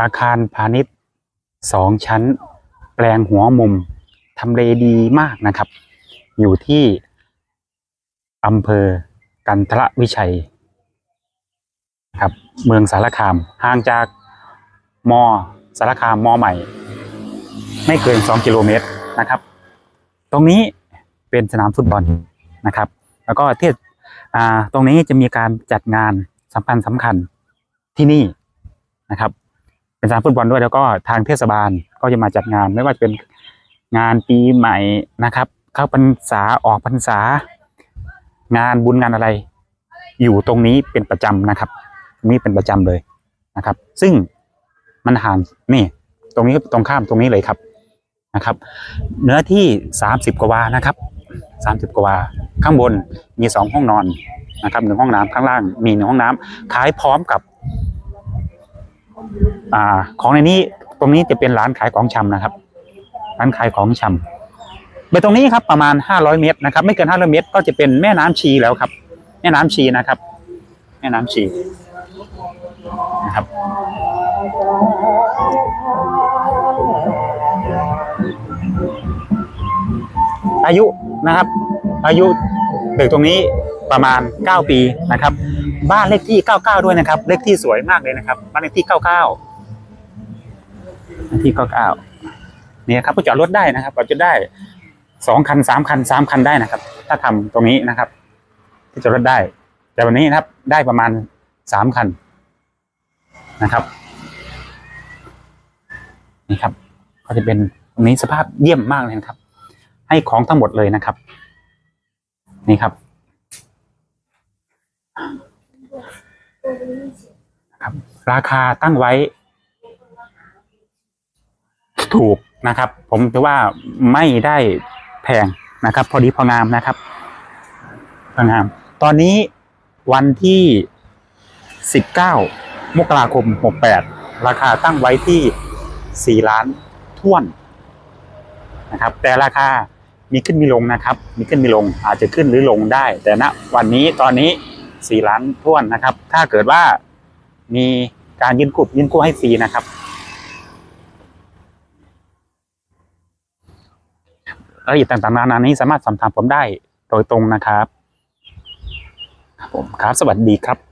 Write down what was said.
อาคารพาณิชย์สองชั้น แปลงหัวมุมทำเลดีมากนะครับ อยู่ที่อำเภอกันทรวิชัยครับเมืองสารคามห่างจากมอสารคามมอใหม่ ไม่เกิน 2 กิโลเมตรนะครับ ตรงนี้เป็นสนามฟุตบอลนะครับ แล้วก็ที่ตรงนี้จะมีการจัดงานสำคัญสำคัญที่นี่นะครับ เป็นสนามฟุตบอลด้วยแล้วก็ทางเทศบาลก็จะมาจัดงาน ไม่ว่าจะเป็นงานปีใหม่นะครับ เข้าพรรษาออกพรรษา งานบุญงานอะไร อยู่ตรงนี้เป็นประจำนะครับนี้เป็นประจำเลยนะครับ ซึ่งมันห่างนี่ ตรงนี้ตรงข้ามตรงนี้เลยครับนะครับ เนื้อที่สามสิบกว่าวานะครับสามสิบกว่าวาข้างบนมีสองห้องนอนนะครับหนึ่งห้องน้ำข้างล่างมีหนึ่งห้องน้ำขายพร้อมกับ อ่า ของในนี้ตรงนี้จะเป็นร้านขายของชำนะครับ ร้านขายของชำไปตรงนี้ครับประมาณห้าร้อยเมตรนะครับ ไม่เกินห้าร้อยเมตร ก็จะเป็นแม่น้ำชีแล้วครับ แม่น้ำชีนะครับ แม่น้ำชีนะครับอายุนะครับ อายุเด็กตรงนี้ประมาณ 9 ปีนะครับ บ้านเลขที่ 99 ด้วยนะครับ เลขที่สวยมากเลยนะครับ บ้านเลขที่ 99เลขที่ 99 เนี่ยครับก็จอดรถได้นะครับก็จะได้สองคันสามคันสามคันได้นะครับ ถ้าทำตรงนี้นะครับที่จอดรถได้ แต่วันนี้นะครับได้ประมาณสามคันนะครับนี่ครับ ก็จะเป็นตรงนี้สภาพเยี่ยมมากเลยนะครับ ให้ของทั้งหมดเลยนะครับ นี่ครับ ครับ ราคาตั้งไว้ ถูกนะครับ ผมถือว่าไม่ได้แพงนะครับ พอดีพองามนะครับพองาม ตอนนี้วันที่สิบเก้ามกราคมหกแปดราคาตั้งไว้ที่สี่ล้านท่วนนะครับ แต่ราคามีขึ้นมีลงนะครับ มีขึ้นมีลงอาจจะขึ้นหรือลงได้ แต่ณวันนี้ตอนนี้ สี่ล้านท้วนนะครับ ถ้าเกิดว่ามีการยื่นกู้ยื่นกู้ให้ฟรีนะครับ รายละเอียดต่างๆนานานี้สามารถสอบถามผมได้โดยตรงนะครับครับผมครับ สวัสดีครับ